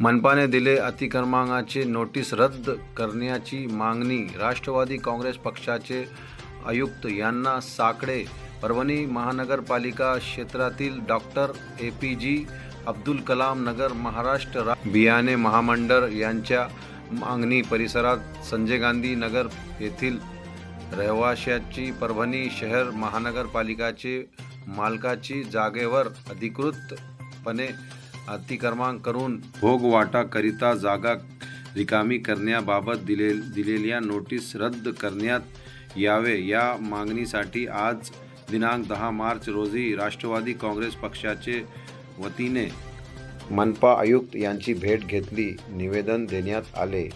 मनपाने दिले अतिक्रमणाची नोटीस रद्द करण्याची मागणी राष्ट्रवादी काँग्रेस पक्षाचे आयुक्त यांना साकडे. परभणी महानगरपालिका क्षेत्रातील doctor A P J Abdul Kalam Nagar Maharashtra बियाणे महामंडळ यांच्या मागणी परिसरात संजय गांधी नगर येथील रहिवाशाची परभणी शहर महानगरपालिकाचे मालकाची जागेवर अधिकृतपणे अतिक्रमण करून भोगवाटाकरिता जागा रिकामी करण्याबाबत दिले दिलेल्या नोटीस रद्द करण्यात यावे. या मागणीसाठी आज दिनांक दहा मार्च रोजी राष्ट्रवादी काँग्रेस पक्षाचे वतीने मनपा आयुक्त यांची भेट घेतली. निवेदन देण्यात आले.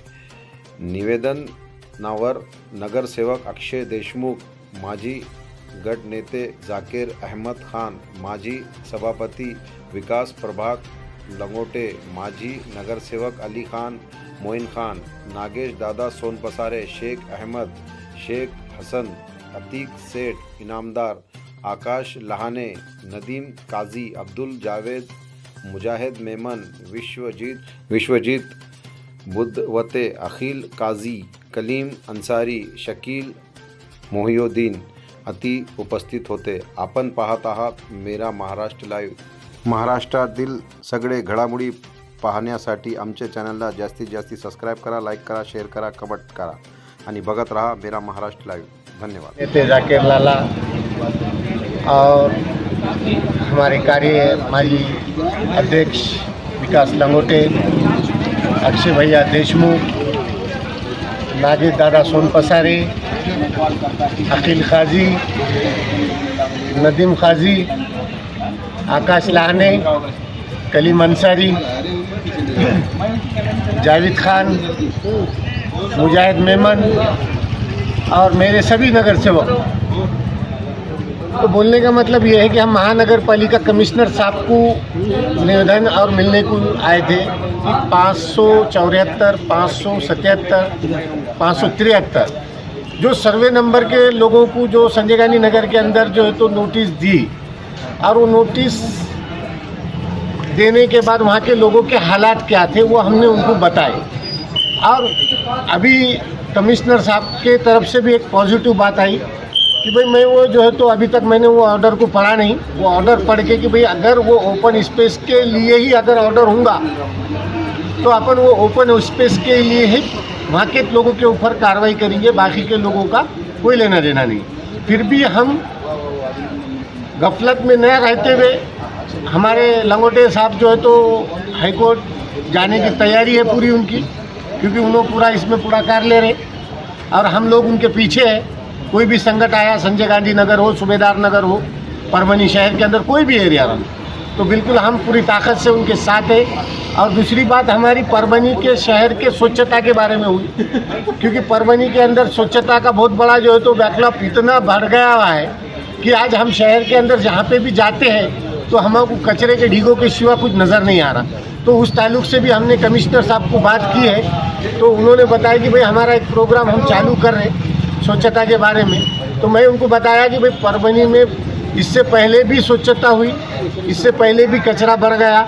निवेदनावर नगरसेवक अक्षय देशमुख माजी गटनेते जाकीर अहमद खान, माजी सभापति विकास प्रभाग, लंगोटे, माजी नगरसेवक अली खान, मोइन खान, नागेश दादा सोनपसारे, शेख अहमद, शेख हसन, अतीक सेठ, इनामदार, आकाश लहाने, नदीम काजी, अब्दुल जावेद, मुजाहिद मेमन, विश्वजीत विश्वजीत बुद्धवते, अखिल काजी, कलीम अंसारी, शकील मोहिउद्दीन अति उपस्थित होते. आपण पाहत आहात मेरा महाराष्ट्र लाईव्ह महाराष्ट्रातील सगळे घडामोडी पाहण्यासाठी आमच्या चॅनलला जास्तीत जास्त सबस्क्राईब करा लाईक करा शेअर करा कमेंट करा. आणि बघत राहा मेरा महाराष्ट्र लाईव्ह धन्यवाद. नेते जाकिर लाला. और हमारे कार्य माजी अध्यक्ष विकास लंगोटे अक्षय भैया देशमुख नागेश दादा सोनपसारे अखिल खाजी, नदीम खाजी, आकाश लाहने, कलीम अंसारी, जावेद खान, मुजाहिद मेमन और मेरे सभी नगर सेवक तो बोलने का मतलब ये है कि हम महानगर पालिका कमिश्नर साहब को निवेदन और मिलने को आए थे कि पाँच सौ चौहत्तर, पाँच सौ सतहत्तर, पाँच सौ तिहत्तर, जो सर्वे नंबर के लोगों को जो संजय गांधी नगर के अंदर जो है तो नोटिस दी और वो नोटिस देने के बाद वहाँ के लोगों के हालात क्या थे वो हमने उनको बताए। और अभी कमिश्नर साहब के तरफ़ से भी एक पॉजिटिव बात आई। कि भाई मैं वो जो है तो अभी तक मैंने वो ऑर्डर को पढ़ा नहीं। वो ऑर्डर पढ़ के कि भाई अगर वो ओपन स्पेस के लिए ही अगर ऑर्डर होगा तो अपन वो ओपन स्पेस के लिए ही वहाँ के लोगों के ऊपर कार्रवाई करेंगे, बाकी के लोगों का कोई लेना देना नहीं। फिर भी हम गफलत में न रहते हुए हमारे लंगोटे साहब जो है तो हाईकोर्ट जाने की तैयारी है पूरी उनकी, क्योंकि उन्होंने पूरा इसमें पूरा कर ले रहे और हम लोग उनके पीछे हैं। कोई भी संकट आया, संजय गांधी नगर हो, सूबेदार नगर हो परभनी शहर के अंदर कोई भी एरिया हो तो बिल्कुल हम पूरी ताकत से उनके साथ है। और दूसरी बात, हमारी परभनी के शहर के स्वच्छता के बारे में हुई, क्योंकि परभनी के अंदर स्वच्छता का बहुत बड़ा जो है तो बैकलॉग इतना बढ़ गया हुआ है कि आज हम शहर के अंदर जहाँ पे भी जाते हैं तो हमको कचरे के ढीगों के सिवा कुछ नज़र नहीं आ रहा। तो उस ताल्लुक से भी हमने कमिश्नर साहब को बात की है तो उन्होंने बताया कि भाई हमारा एक प्रोग्राम हम चालू कर रहे हैं। स्वच्छता के बारे में। तो मैं उनको बताया कि भाई परवनी में इससे पहले भी स्वच्छता हुई, इससे पहले भी कचरा भर गया।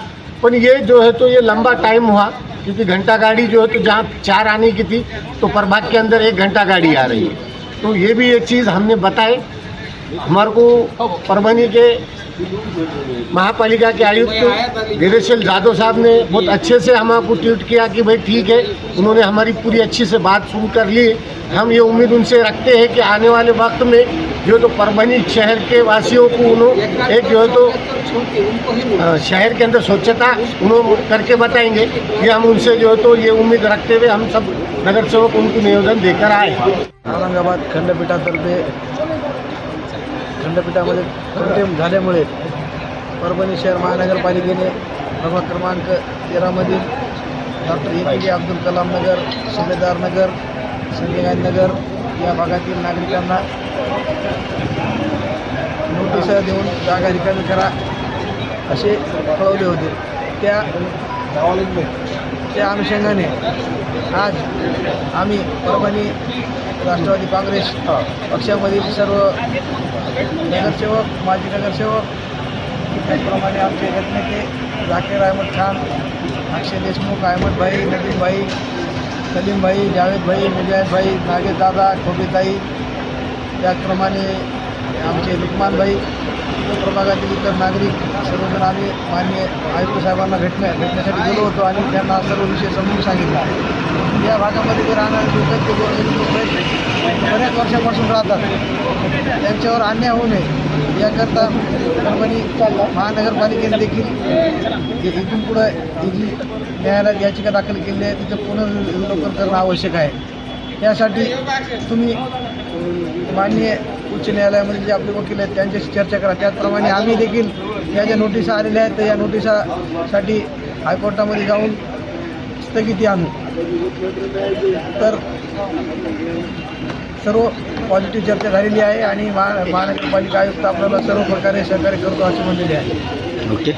पर ये जो है तो ये लंबा टाइम हुआ, क्योंकि घंटा गाड़ी जो है तो जहाँ चार आने की थी तो प्रभाग के अंदर एक घंटा गाड़ी आ रही है। तो ये भी एक चीज़ हमने बताए हमारे को परभनी के महापालिका के आयुक्त वीरेशल जादव साहब ने बहुत अच्छे से हमारे को ट्वीट किया कि भाई ठीक है, उन्होंने हमारी पूरी अच्छी से बात सुन कर ली। हम ये उम्मीद उनसे रखते हैं कि आने वाले वक्त में जो तो परभनी शहर के वासियों को उन्होंने एक जो है तो शहर के अंदर स्वच्छता उन्होंने करके बताएँगे ये हम उनसे जो है तो ये उम्मीद रखते हुए हम सब नगर सेवक उनको निवेदन देकर आए। औरंगाबाद खंडपीठातर्फे खंडपीठामध्ये कंटेम झाल्यामुळे परभणी शहर महानगरपालिकेने प्रभाग क्रमांक तेरामधील doctor A P J Abdul Kalam Nagar Subhedar Nagar Nagar या भागातील नागरिकांना नोटीस देऊन जागा रिकामी करा असे कळवले होते. त्या त्या अनुषंगाने आज आम्ही परभणी राष्ट्रवादी काँग्रेस पक्षामधील सर्व नगरसेवक माजी नगरसेवक त्याचप्रमाणे आमचे गटनेते झाकीर अहमद खान अक्षय देशमुख अहमदभाई नदीमभाई सलीमभाई जावेदभाई मुजाहिदभाई नागेशदादा खोबेताई त्याचप्रमाणे आमचे लुकमानभाई प्रभागातील इतर नागरिक सर्वजण आम्ही मान्य आयुक्त साहेबांना भेटण्या भेटण्यासाठी गेलो होतो आणि त्यांना सर्व विषय समजून सांगितला. या भागामध्ये जे राहणारे लोक ते बऱ्याच वर्षापासून राहतात. त्यांच्यावर अन्याय होऊ नये. याकरता परभणी महानगरपालिकेने देखील इथून पुढं ही जी न्यायालयात याचिका दाखल केली आहे तिचं पुनर्विलोकन करणं आवश्यक आहे. त्यासाठी तुम्ही माननीय उच्च न्यायालयामध्ये जे आपले वकील आहेत त्यांच्याशी चर्चा करा. त्याचप्रमाणे आम्ही देखील या ज्या नोटिसा आलेल्या आहेत तर या नोटिसासाठी हायकोर्टामध्ये जाऊन स्थगिती आणू. तर सर्व पॉझिटिव्ह चर्चा झालेली आहे आणि महा महानगरपालिका आयुक्त आपल्याला सर्व प्रकारे सहकार्य करतो असे म्हणलेले आहे. ओके.